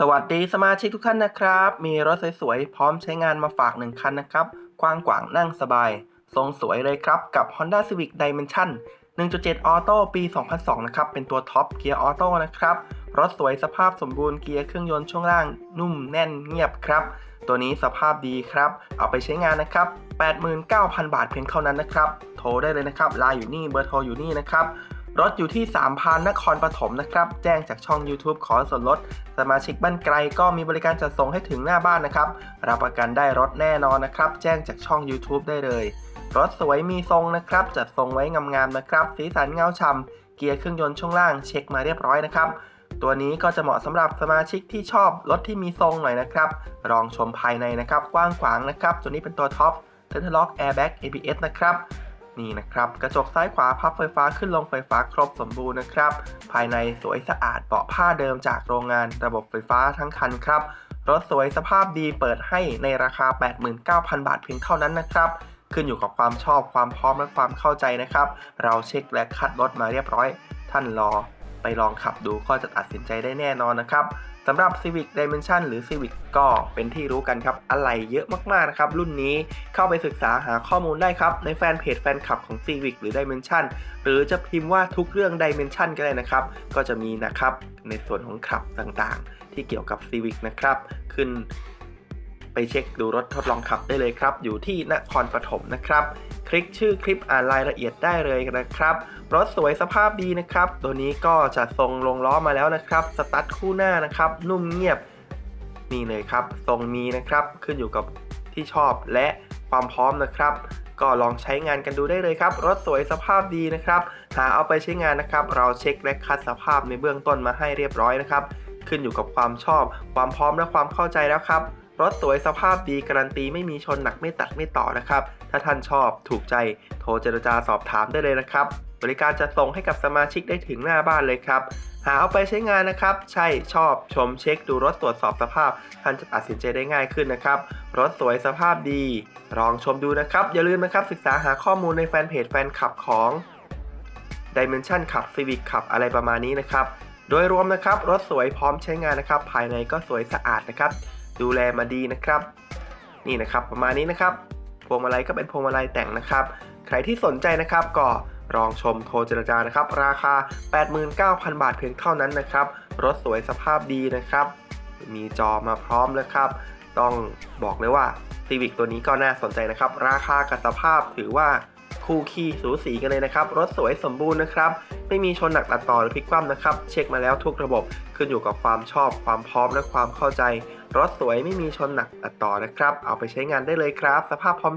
สวัสดีสมาชิกทุกท่านนะครับ มีรถสวยๆ พร้อมใช้งานมาฝากหนึ่งคันนะครับ กว้างขวางนั่งสบาย ทรงสวยเลยครับ กับ Honda Civic Dimension 1.7ออโต้ปี 2002 นะครับ เป็นตัวท็อปเกียร์ออโต้นะครับ รถสวยสภาพสมบูรณ์เกียร์เครื่องยนต์ช่วงล่าง นุ่มแน่นเงียบครับ ตัวนี้สภาพดีครับ เอาไปใช้งานนะครับ 89,000 บาทเพียงเท่านั้นนะครับ โทรได้เลยนะครับไลน์อยู่นี่เบอร์โทรอยู่นี่นะครับ รถอยู่ที่3พันนครปฐมนะครับ แจ้งจากช่อง YouTube ขอส่วนลด สมาชิกบ้านไกลก็มีบริการจัดส่งให้ถึงหน้าบ้านนะครับ รับประกันได้รถแน่นอนนะครับ แจ้งจากช่อง YouTube ได้เลย รถสวยมีทรงนะครับ จัดทรงไว้งามๆนะครับ สีสันเงาฉ่ำเกียร์เครื่องยนต์ช่วงล่างเช็คมาเรียบร้อยนะครับ ตัวนี้ก็จะเหมาะสำหรับสมาชิกที่ชอบรถที่มีทรงหน่อยนะครับลองชมภายในนะครับกว้างขวางนะครับ ตัวนี้เป็นตัวท็อป Center Lock Airbag ABS นะครับ นี่นะครับกระจกซ้ายขวาพับไฟฟ้าขึ้นลงไฟฟ้าครบสมบูรณ์นะครับ ภายในสวยสะอาดเบาะผ้าเดิมจากโรงงานระบบไฟฟ้าทั้งคันครับ รถสวยสภาพดีเปิดให้ในราคา 89,000 บาทเพียงเท่านั้นนะครับ ขึ้นอยู่กับความชอบความพร้อมและความเข้าใจนะครับ เราเช็คและคัดรถมาเรียบร้อย ท่านรอไปลองขับดูก็จะตัดสินใจได้แน่นอนนะครับ สำหรับ Civic Dimension หรือ Civic ก็เป็นที่รู้กันครับอะไหล่เยอะมากๆนะครับ รุ่นนี้เข้าไปศึกษาหาข้อมูลได้ครับ ในแฟนเพจแฟนคลับของ Civic หรือ Dimension หรือจะพิมพ์ว่าทุกเรื่อง Dimension ก็ได้นะครับ ก็จะมีนะครับในส่วนของขับต่างๆ ที่เกี่ยวกับ Civic นะครับ ขึ้นไปเช็คดูรถทดลองขับได้เลยครับ อยู่ที่นครปฐมนะครับ ลิกชื่อคลิปอ่านรายละเอียดได้เลยนะครับรถสวยสภาพดีนะครับ ตัวนี้ก็จะทรงลงล้อมาแล้วนะครับสตั๊ดคู่หน้านะครับ นุ่มเงียบนี่เลยครับทรงมีนะครับขึ้นอยู่กับที่ชอบและความพร้อมนะครับ ก็ลองใช้งานกันดูได้เลยครับ รถสวยสภาพดีนะครับ หาเอาไปใช้งานนะครับ เราเช็คและคัดสภาพในเบื้องต้นมาให้เรียบร้อยนะครับ ขึ้นอยู่กับความชอบ ความพร้อมและความเข้าใจแล้วครับ รถสวยสภาพดีการันตีไม่มีชนหนักไม่ตัดไม่ต่อนะครับ ถ้าท่านชอบถูกใจโทรเจรจาสอบถามได้เลยนะครับ บริการจะส่งให้กับสมาชิกได้ถึงหน้าบ้านเลยครับ หาเอาไปใช้งานนะครับ ใช่ชอบชมเช็คดูรถตรวจสอบสภาพ ท่านจะตัดสินใจได้ง่ายขึ้นนะครับ รถสวยสภาพดี ลองชมดูนะครับ อย่าลืมนะครับศึกษาหาข้อมูลในแฟนเพจแฟนคลับของ Dimension ขับ Civic ขับอะไรประมาณนี้นะครับ โดยรวมนะครับรถสวยพร้อมใช้งานนะครับ ภายในก็สวยสะอาดนะครับ ดูแลมาดีนะครับ นี่นะครับประมาณนี้นะครับพวงมาลัยก็เป็นพวงมาลัยแต่งนะครับ ใครที่สนใจนะครับก็ลองชมโทรเจรจานะครับ ราคา 89,000 บาทเพียงเท่านั้นนะครับ รถสวยสภาพดีนะครับ มีจอมาพร้อมแล้วครับ ต้องบอกเลยว่า Civic ตัวนี้ก็น่าสนใจนะครับ ราคากับสภาพถือว่าคู่ขี้สูสีกันเลยนะครับ รถสวยสมบูรณ์นะครับ ไม่มีชนหนักตัดต่อหรือพลิกคว่ำนะครับ เช็คมาแล้วทุกระบบขึ้นอยู่กับความชอบความพร้อมและความเข้าใจ รถสวยไม่มีชนหนักตัดต่อนะครับ เอาไปใช้งานได้เลยครับ สภาพพร้อม